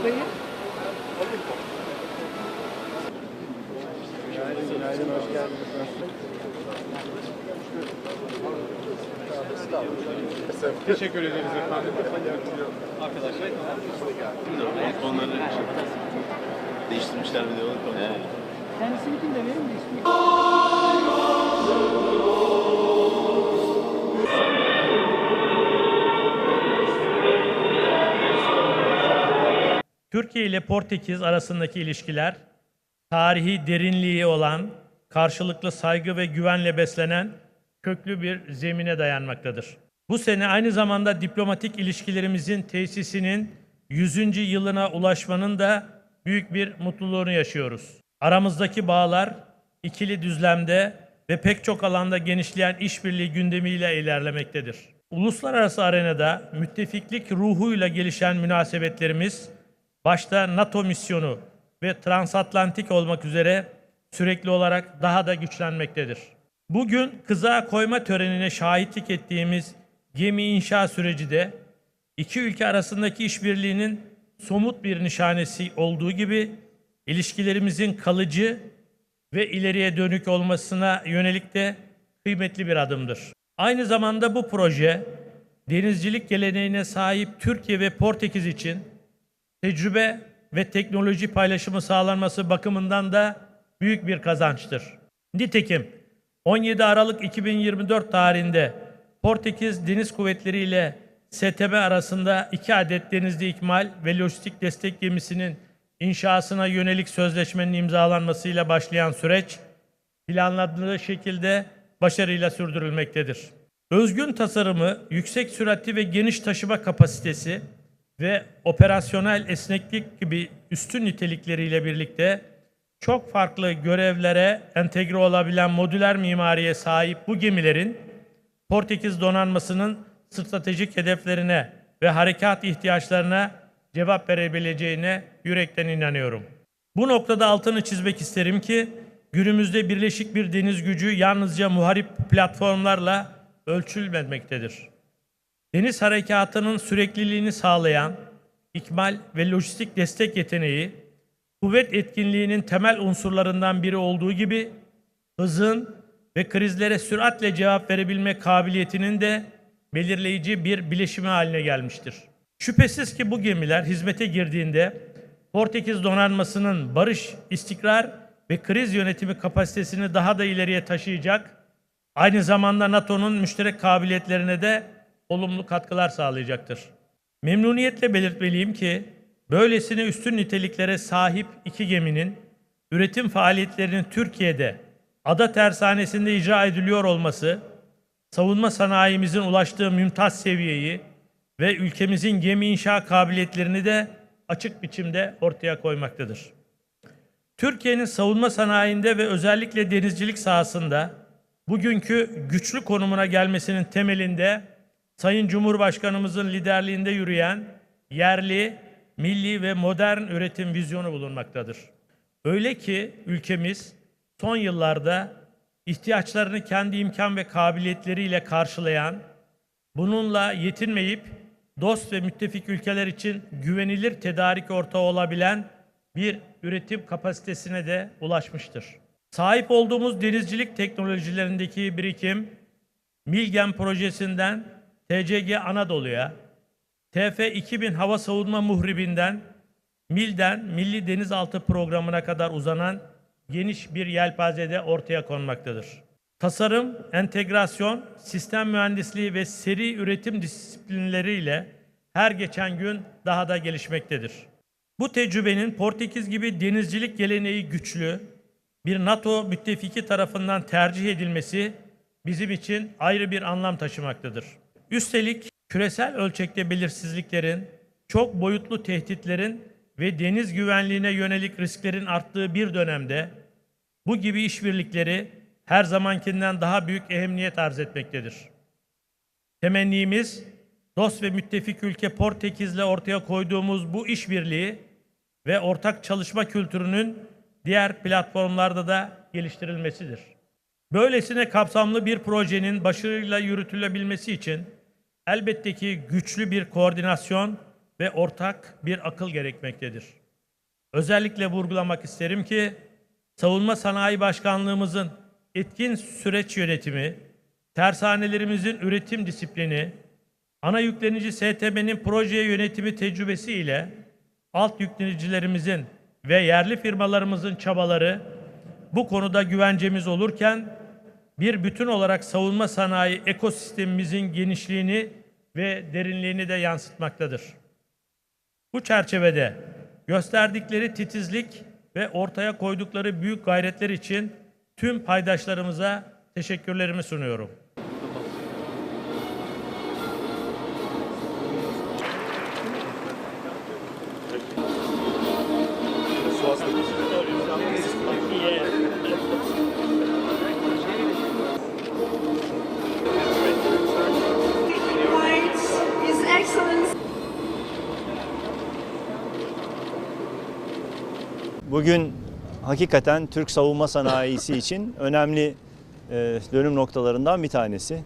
noktayı. Günaydın, günaydın, hoş geldiniz. Teşekkür ederiz efendim. Arkadaşlar, onları değiştirmişler bir de onu. Kendisini kim de verin de. Türkiye ile Portekiz arasındaki ilişkiler tarihi derinliği olan, karşılıklı saygı ve güvenle beslenen köklü bir zemine dayanmaktadır. Bu sene aynı zamanda diplomatik ilişkilerimizin tesisinin 100. yılına ulaşmanın da büyük bir mutluluğunu yaşıyoruz. Aramızdaki bağlar ikili düzlemde ve pek çok alanda genişleyen işbirliği gündemiyle ilerlemektedir. Uluslararası arenada müttefiklik ruhuyla gelişen münasebetlerimiz başta NATO misyonu ve transatlantik olmak üzere sürekli olarak daha da güçlenmektedir. Bugün kıza koyma törenine şahitlik ettiğimiz gemi inşa süreci de iki ülke arasındaki işbirliğinin somut bir nişanesi olduğu gibi ilişkilerimizin kalıcı ve ileriye dönük olmasına yönelik de kıymetli bir adımdır. Aynı zamanda bu proje denizcilik geleneğine sahip Türkiye ve Portekiz için tecrübe ve teknoloji paylaşımı sağlanması bakımından da büyük bir kazançtır. Nitekim 17 Aralık 2024 tarihinde Portekiz Deniz Kuvvetleri ile STB arasında iki adet denizli ikmal ve lojistik destek gemisinin inşasına yönelik sözleşmenin imzalanmasıyla başlayan süreç planladığı şekilde başarıyla sürdürülmektedir. Özgün tasarımı, yüksek süratli ve geniş taşıma kapasitesi ve operasyonel esneklik gibi üstün nitelikleriyle birlikte çok farklı görevlere entegre olabilen modüler mimariye sahip bu gemilerin Portekiz donanmasının stratejik hedeflerine ve harekat ihtiyaçlarına cevap verebileceğine yürekten inanıyorum. Bu noktada altını çizmek isterim ki günümüzde birleşik bir deniz gücü yalnızca muharip platformlarla ölçülmemektedir. Deniz harekatının sürekliliğini sağlayan ikmal ve lojistik destek yeteneği, kuvvet etkinliğinin temel unsurlarından biri olduğu gibi hızın ve krizlere süratle cevap verebilme kabiliyetinin de belirleyici bir bileşimi haline gelmiştir. Şüphesiz ki bu gemiler hizmete girdiğinde Portekiz donanmasının barış, istikrar ve kriz yönetimi kapasitesini daha da ileriye taşıyacak, aynı zamanda NATO'nun müşterek kabiliyetlerine de olumlu katkılar sağlayacaktır. Memnuniyetle belirtmeliyim ki böylesine üstün niteliklere sahip iki geminin üretim faaliyetlerinin Türkiye'de ada tersanesinde icra ediliyor olması, savunma sanayimizin ulaştığı mümtaz seviyeyi ve ülkemizin gemi inşa kabiliyetlerini de açık biçimde ortaya koymaktadır. Türkiye'nin savunma sanayinde ve özellikle denizcilik sahasında bugünkü güçlü konumuna gelmesinin temelinde Sayın Cumhurbaşkanımızın liderliğinde yürüyen yerli, milli ve modern üretim vizyonu bulunmaktadır. Öyle ki ülkemiz son yıllarda ihtiyaçlarını kendi imkan ve kabiliyetleriyle karşılayan, bununla yetinmeyip dost ve müttefik ülkeler için güvenilir tedarik ortağı olabilen bir üretim kapasitesine de ulaşmıştır. Sahip olduğumuz denizcilik teknolojilerindeki birikim, Milgen projesinden TCG Anadolu'ya, TF-2000 hava savunma muhribinden MIL'den Milli Denizaltı Programı'na kadar uzanan geniş bir yelpazede ortaya konmaktadır. Tasarım, entegrasyon, sistem mühendisliği ve seri üretim disiplinleriyle her geçen gün daha da gelişmektedir. Bu tecrübenin Portekiz gibi denizcilik geleneği güçlü bir NATO müttefiki tarafından tercih edilmesi bizim için ayrı bir anlam taşımaktadır. Üstelik küresel ölçekte belirsizliklerin, çok boyutlu tehditlerin ve deniz güvenliğine yönelik risklerin arttığı bir dönemde bu gibi işbirlikleri her zamankinden daha büyük ehemmiyet arz etmektedir. Temennimiz dost ve müttefik ülke Portekiz'le ortaya koyduğumuz bu işbirliği ve ortak çalışma kültürünün diğer platformlarda da geliştirilmesidir. Böylesine kapsamlı bir projenin başarıyla yürütülebilmesi için elbette ki güçlü bir koordinasyon ve ortak bir akıl gerekmektedir. Özellikle vurgulamak isterim ki Savunma Sanayi Başkanlığımızın etkin süreç yönetimi, tersanelerimizin üretim disiplini, ana yüklenici STM'nin projeye yönetimi tecrübesi ile alt yüklenicilerimizin ve yerli firmalarımızın çabaları bu konuda güvencemiz olurken bir bütün olarak savunma sanayi ekosistemimizin genişliğini ve derinliğini de yansıtmaktadır. Bu çerçevede gösterdikleri titizlik ve ortaya koydukları büyük gayretler için tüm paydaşlarımıza teşekkürlerimi sunuyorum. Right, Bugün hakikaten Türk savunma sanayisi için önemli e, dönüm noktalarından bir tanesi.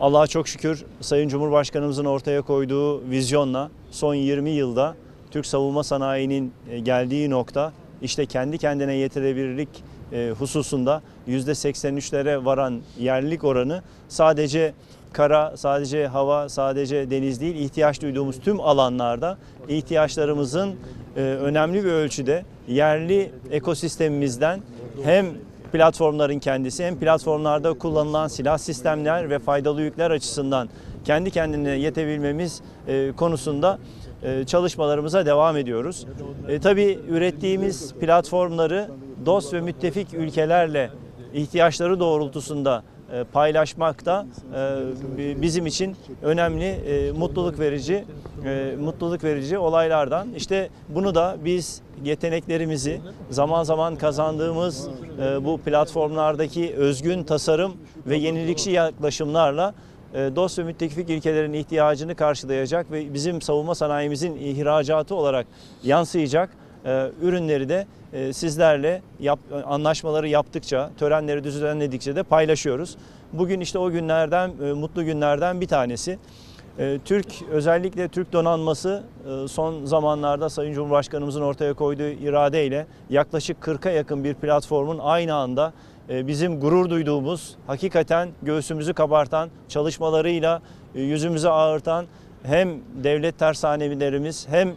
Allah'a çok şükür Sayın Cumhurbaşkanımızın ortaya koyduğu vizyonla son 20 yılda Türk savunma sanayinin e, geldiği nokta işte kendi kendine yetirebilirlik e, hususunda %83'lere varan yerlilik oranı sadece kara, sadece hava, sadece deniz değil ihtiyaç duyduğumuz tüm alanlarda ihtiyaçlarımızın e, önemli bir ölçüde yerli ekosistemimizden hem platformların kendisi hem platformlarda kullanılan silah sistemler ve faydalı yükler açısından kendi kendine yetebilmemiz e, konusunda e, çalışmalarımıza devam ediyoruz. E, tabii ürettiğimiz platformları dost ve müttefik ülkelerle ihtiyaçları doğrultusunda paylaşmak da e, bizim için önemli, e, mutluluk verici, e, mutluluk verici olaylardan. İşte bunu da biz yeteneklerimizi zaman zaman kazandığımız e, bu platformlardaki özgün tasarım ve yenilikçi yaklaşımlarla e, dost ve müttefik ülkelerin ihtiyacını karşılayacak ve bizim savunma sanayimizin ihracatı olarak yansıyacak e, ürünleri de e, sizlerle yap, anlaşmaları yaptıkça, törenleri düzenledikçe de paylaşıyoruz. Bugün işte o günlerden, e, mutlu günlerden bir tanesi. E, Türk, özellikle Türk donanması son zamanlarda Sayın Cumhurbaşkanımızın ortaya koyduğu iradeyle yaklaşık 40'a yakın bir platformun aynı anda bizim gurur duyduğumuz, hakikaten göğsümüzü kabartan çalışmalarıyla yüzümüzü ağırtan hem devlet tersanelerimiz hem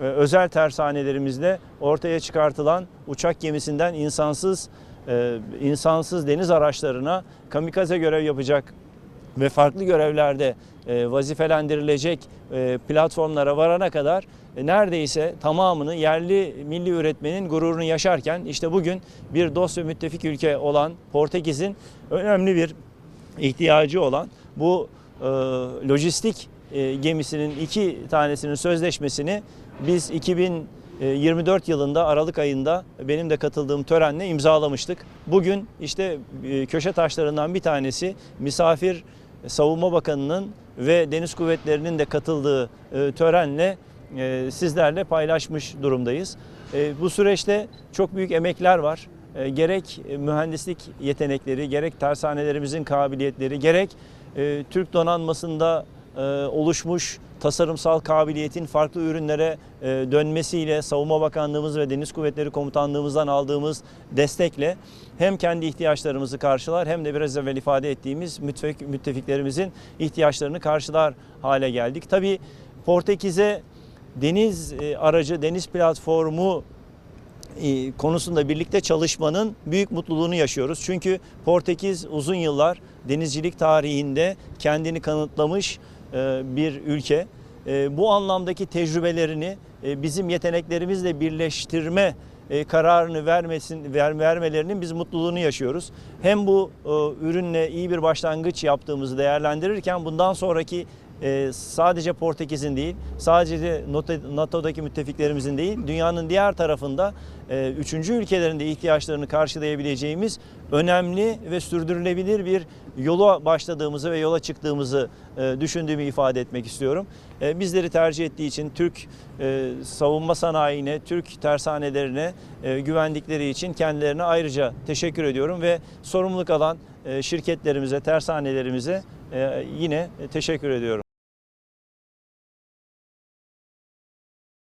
özel tersanelerimizde ortaya çıkartılan uçak gemisinden insansız e, insansız deniz araçlarına kamikaze görev yapacak ve farklı görevlerde e, vazifelendirilecek e, platformlara varana kadar neredeyse tamamını yerli milli üretmenin gururunu yaşarken işte bugün bir dost ve müttefik ülke olan Portekiz'in önemli bir ihtiyacı olan bu lojistik gemisinin iki tanesinin sözleşmesini biz 2024 yılında Aralık ayında benim de katıldığım törenle imzalamıştık. Bugün işte e, köşe taşlarından bir tanesi misafir Savunma Bakanı'nın ve Deniz Kuvvetleri'nin de katıldığı e, törenle e, sizlerle paylaşmış durumdayız. E, Bu süreçte çok büyük emekler var. E, Gerek mühendislik yetenekleri, gerek tersanelerimizin kabiliyetleri, gerek e, Türk donanmasında e, oluşmuş tasarımsal kabiliyetin farklı ürünlere e, dönmesiyle Savunma Bakanlığımız ve Deniz Kuvvetleri Komutanlığımızdan aldığımız destekle hem kendi ihtiyaçlarımızı karşılar hem de biraz evvel ifade ettiğimiz müttefik, müttefiklerimizin ihtiyaçlarını karşılar hale geldik. Tabii Portekiz'e deniz e, aracı, deniz platformu e, konusunda birlikte çalışmanın büyük mutluluğunu yaşıyoruz. Çünkü Portekiz uzun yıllar denizcilik tarihinde kendini kanıtlamış bir ülke. E, Bu anlamdaki tecrübelerini e, bizim yeteneklerimizle birleştirme e, kararını vermesin ver, vermelerinin biz mutluluğunu yaşıyoruz. Hem bu e, ürünle iyi bir başlangıç yaptığımızı değerlendirirken bundan sonraki e, sadece Portekiz'in değil, sadece NATO- NATO'daki müttefiklerimizin değil, dünyanın diğer tarafında e, üçüncü ülkelerin de ihtiyaçlarını karşılayabileceğimiz önemli ve sürdürülebilir bir yola başladığımızı ve yola çıktığımızı e, düşündüğümü ifade etmek istiyorum. E, bizleri tercih ettiği için Türk e, savunma sanayine, Türk tersanelerine güvendikleri için kendilerine ayrıca teşekkür ediyorum ve sorumluluk alan şirketlerimize, tersanelerimize yine teşekkür ediyorum.